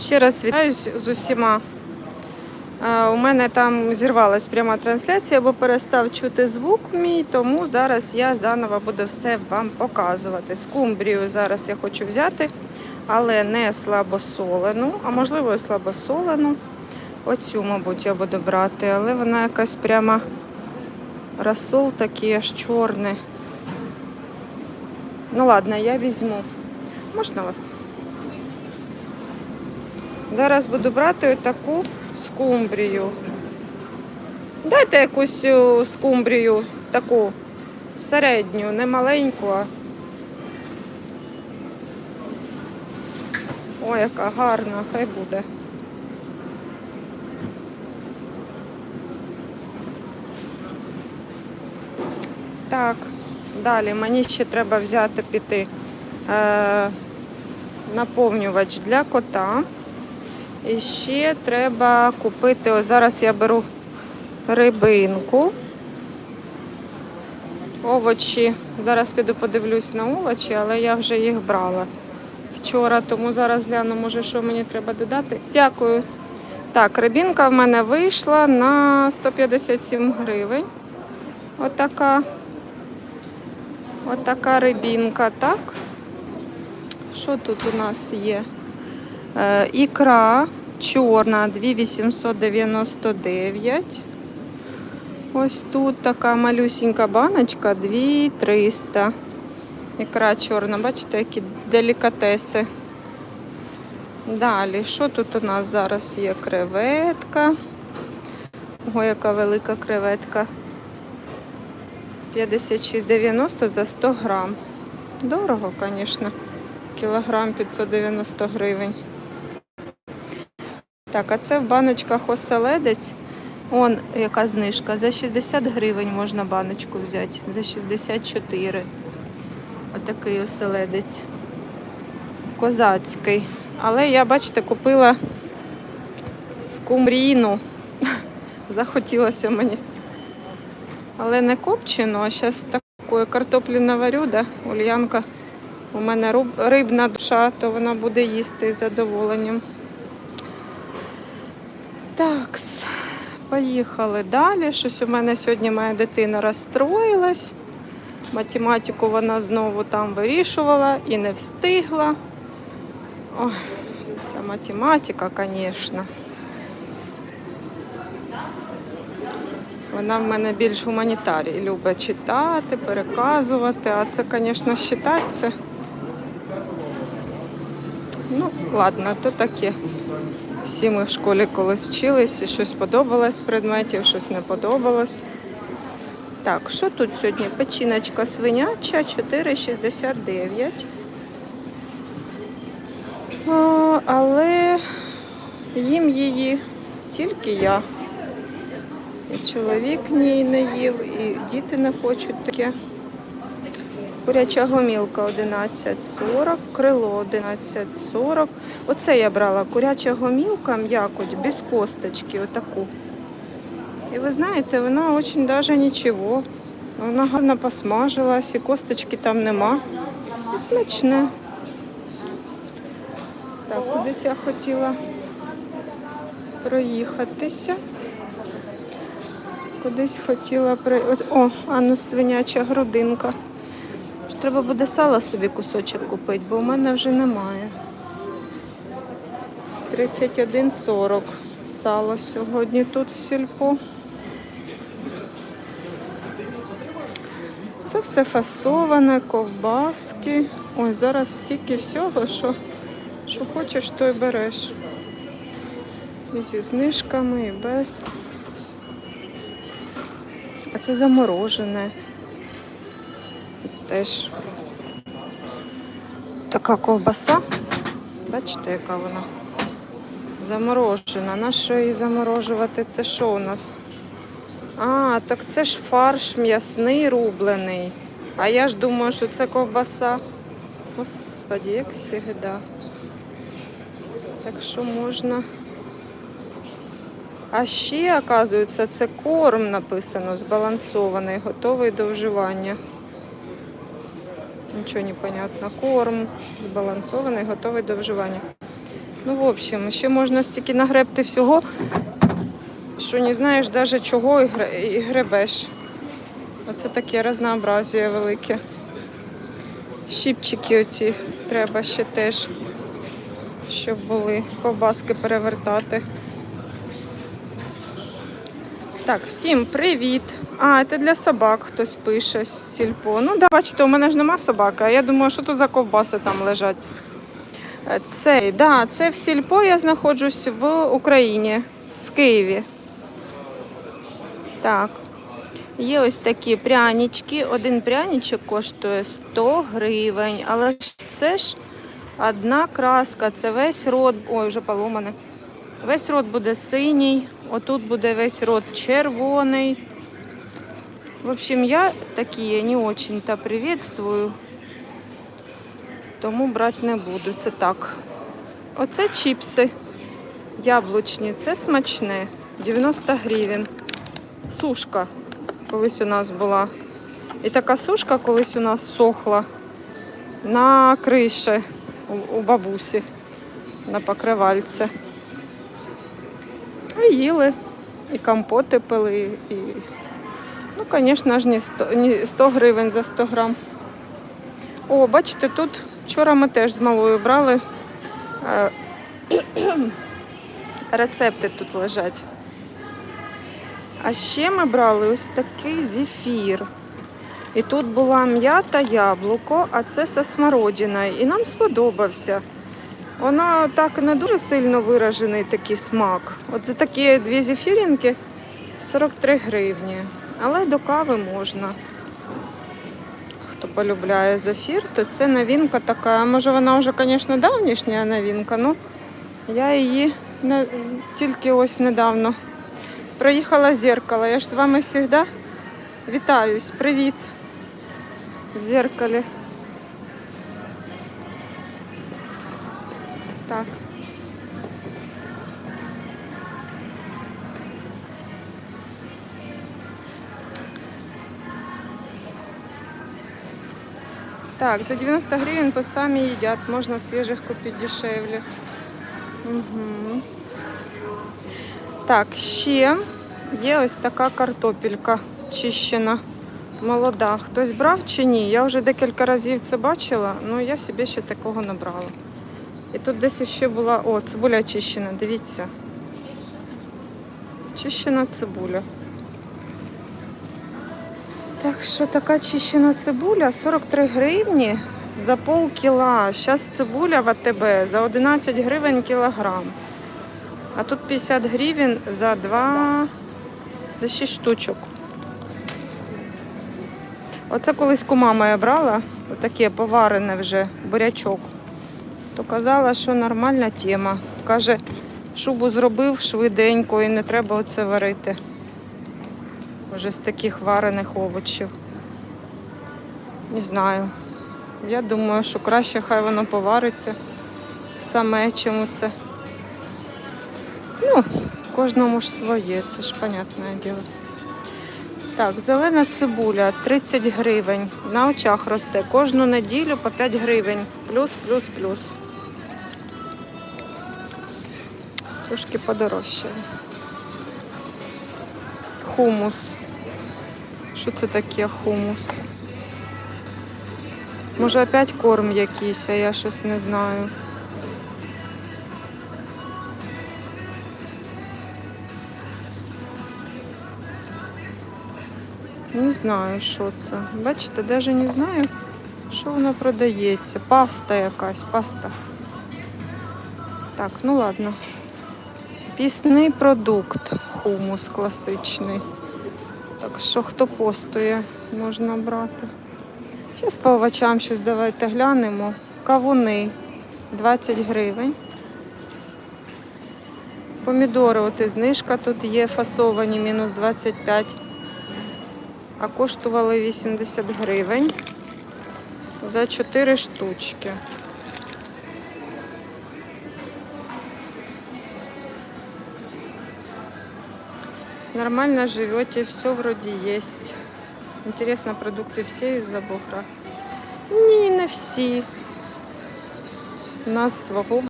Ще раз вітаюсь з усіма. Е, У мене там зірвалась пряма трансляція, бо перестав чути звук мій, тому зараз я заново буду все вам показувати. Скумбрію зараз я хочу взяти, але не слабосолену, а можливо і слабосолену. Оцю, мабуть, я буду брати, але вона якась прямо розсол такий аж чорний. Ну ладно, я візьму. Можна вас? Зараз буду брати таку скумбрію. Дайте якусь скумбрію таку середню, не маленьку, а. Ой, яка гарна, хай буде. Так, далі мені ще треба взяти піти е, наповнювач для кота. І ще треба купити, ось зараз я беру рибинку, овочі. Зараз піду подивлюсь на овочі, але я вже їх брала вчора, тому зараз гляну, може, що мені треба додати. Дякую. Так, рибінка в мене вийшла на 157 гривень. Отака. Отака рибінка, так? Що тут у нас є? Е, Ікра чорна 2899. Ось тут така малюсінька баночка 2300. Ікра чорна, бачите, які делікатеси. Далі, що тут у нас зараз є? Креветка. Ого, яка велика креветка. 56,90 за 100 грам. Дорого, звісно. Кілограм 590 гривень. Так, а це в баночках оселедець. Он яка знижка. За 60 гривень можна баночку взяти. За 64. Отакий оселедець. Козацький. Але я, бачите, купила скумріну. Захотілося мені. Але не копчену, а зараз такої картоплі наварю, да? Ульянка. У мене рибна душа, то вона буде їсти з задоволенням. Так, поїхали далі. Щось у мене сьогодні моя дитина розстроїлась. Математику вона знову там вирішувала і не встигла. Ой, ця математика, звісно. Вона в мене більш гуманітарій, любить читати, переказувати, а це, звісно, читати це. Ну, ладно, то таке. Всі ми в школі колись вчились, і щось подобалось з предметів, щось не подобалось. Так, що тут сьогодні? Печіночка свиняча 4,69. А, але їм її тільки я. І чоловік ні не їв, і діти не хочуть таке. Куряча гомілка 11,40, крило 11,40. Оце я брала куряча гомілка, м'якоть, без косточки, отаку. І ви знаєте, вона дуже даже нічого. Вона гарно посмажилась, і косточки там нема. І смачне. Так, кудись я хотіла проїхатися. Кудись хотіла при. О, а ну свиняча грудинка. Треба буде сала собі кусочок купити, бо у мене вже немає. 31,40 сало сьогодні тут в сільпо. Це все фасоване, ковбаски. Ой, зараз стільки всього, що, що хочеш, то й береш. І зі знижками, і без. А це заморожене. Теж така ковбаса. Бачите, яка вона? Заморожена. На що її заморожувати? Це що у нас? А, так це ж фарш м'ясний рублений. А я ж думаю, що це ковбаса. Господи, як завжди. Так що можна. А ще, оказується, це корм написано, збалансований, готовий до вживання. Нічого не понятно. Корм збалансований, готовий до вживання. Ну, в общем, ще можна стільки нагребти всього, що не знаєш навіть чого і гребеш. Оце таке разнообразія велике. Щіпчики оці треба ще теж, щоб були ковбаски перевертати. Так, всім привіт. А, це для собак хтось пише з сільпо. Ну, да, бачите, у мене ж нема собаки, а я думаю, що то за ковбаси там лежать. Е, Цей, да, це в сільпо я знаходжусь в Україні, в Києві. Так. Є ось такі прянички. Один пряничок коштує 100 гривень. Але це ж одна краска, це весь рот. Ой, вже поломане. Весь рот буде синій, отут буде весь рот червоний. В общем, я такі не очень-то приветствую, тому брати не буду. Це так. Оце чіпси яблучні, це смачне. 90 гривень. Сушка колись у нас була. І така сушка колись у нас сохла на криші у, бабусі на покривальце. І їли, і компоти пили, і, ну, звісно ж, не 100, не 100 гривень за 100 грам. О, бачите, тут вчора ми теж з малою брали. е, Рецепти тут лежать. А ще ми брали ось такий зефір. І тут була м'ята яблуко, а це смородиною. І нам сподобався. Воно так не дуже сильно виражений такий смак. От за такі дві зефірінки 43 гривні. Але до кави можна. Хто полюбляє зефір, то це новинка така. Може вона вже, звісно, давнішня новинка, ну я її тільки ось недавно проїхала зеркало. Я ж з вами завжди вітаюсь. Привіт в зеркалі. Так. Так, за 90 гривен по сами едят. Можно свежих купить дешевле. Угу. Так, ще є ось така картопелька чищена, молода. Хтось брав чи ні? Я вже декілька разів це бачила, але я собі ще такого не брала. І тут десь ще була. О, цибуля чищена, дивіться. Чищена цибуля. Так що така чищена цибуля 43 гривні за пол кіла. Зараз цибуля в АТБ за 11 гривень кілограм. А тут 50 гривень за 2, за 6 штучок. Оце колись кума моя брала, отаке поварене вже бурячок. То казала, що нормальна тема. Каже, шубу зробив швиденько і не треба оце варити. Вже з таких варених овочів. Не знаю. Я думаю, що краще хай воно повариться саме, чому це. Ну, кожному ж своє, це ж понятне діло. Так, зелена цибуля 30 гривень. На очах росте. Кожну неділю по 5 гривень. Плюс, плюс, плюс. Трошки подорожче. Хумус. Що це таке хумус? Може опять корм якийсь, а я щось не знаю. Не знаю, що це. Бачите, навіть не знаю, що воно продається. Паста якась, паста. Так, ну ладно. Пісний продукт, хумус класичний. Так що хто постує, можна брати. Зараз по овочам щось давайте глянемо. Кавуни 20 гривень. Помідори, от і знижка тут є фасовані, мінус 25. А коштували 80 гривень за 4 штучки. Нормально живете, все вроде есть. Интересно, продукты все из-за бокра? Не, на все. У нас свого